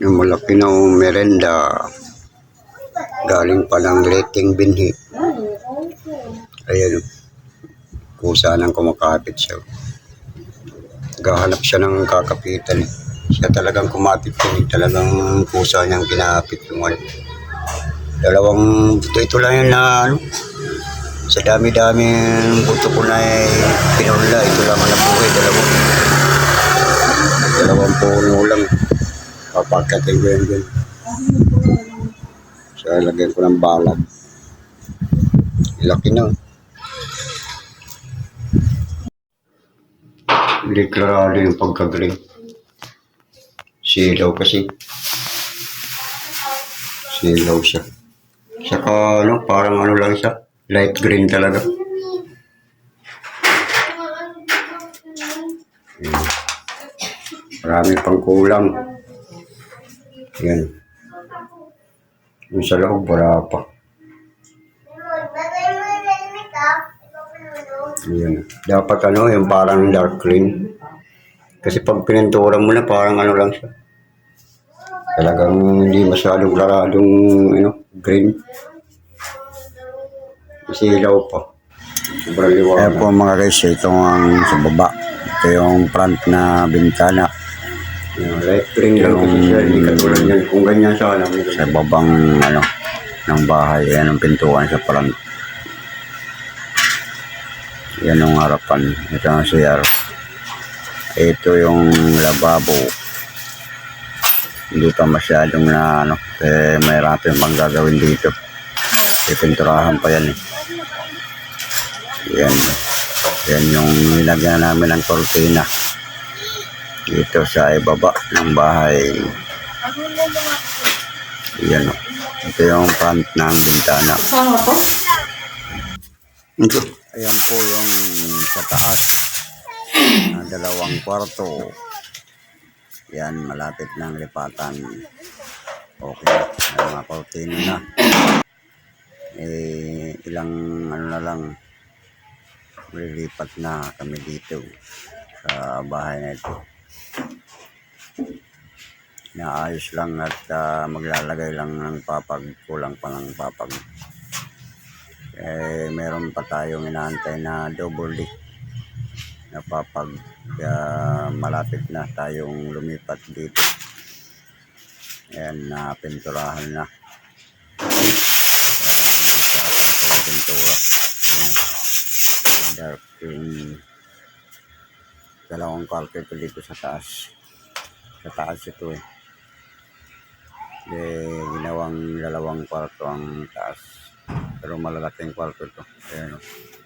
Yung malaki na merenda. Galing pa ng leting binhi. Ayan. Kusa nang kumakapit siya. Gahanap siya ng kakapitan. Siya talagang kumapit yun. Talagang kusa niyang kinapit yung ano. Dalawang, ito, ito lang yun na ano. Sa dami-dami buto ko na eh, pinula. Ito lang ang nabuhay. Dalawang, dalawang puno lang. Papagkatin ko yun dun. So, lagyan ko ng balag. Laki na. Deklarado yung pagkagaling. Silaw kasi. Silaw siya. Saka ano, parang ano lang siya. Light green talaga. Ayan. Marami pang kulang. Yan. Yung sa loob, wala pa. Yan. Dapat ano, yung parang dark green. Kasi pag pinintura mo na, parang ano lang siya. Talagang hindi masyadong laradong ano, green. Kasi ilaw pa. Sobrang liwanag. Kaya po mga guys, ito ang sa baba. Ito yung front na bintana Yung light green lang kasi siya, hindi katulad yan. Kung ganyan sana, may sa babang ano ng bahay. Yan ang pintuan sa front. Yan ang harapan. Ito ang CR. Ito yung lababo. Hindi pa masyadong na ano, eh, may rapin pang gagawin dito. Ipinturahan pa yan eh. Yan. Yan yung nilagyan namin ng kortina. Dito sa ibaba ng bahay. Yan o. Ito yung front ng bintana. Ayan po yung sa taas. Na dalawang kwarto. Yan, malapit ng lipatan. Okay, may mga kortina na. Eh, ilang ano na lang, lilipat na kami dito sa bahay na ito. Naayos lang at ah, maglalagay lang ng papag, kulang pa ng papag. Eh meron pa tayong inaantay na double D na papag kaya malapit na tayong lumipat dito. Ayan na. Pinturahan na Ayan, pintura Ayan. dark green dalawang kwarto ito dito sa taas sa taas ito eh eh, ginawang dalawang kwarto ang taas pero malalaking kwarto ito. Ayan o.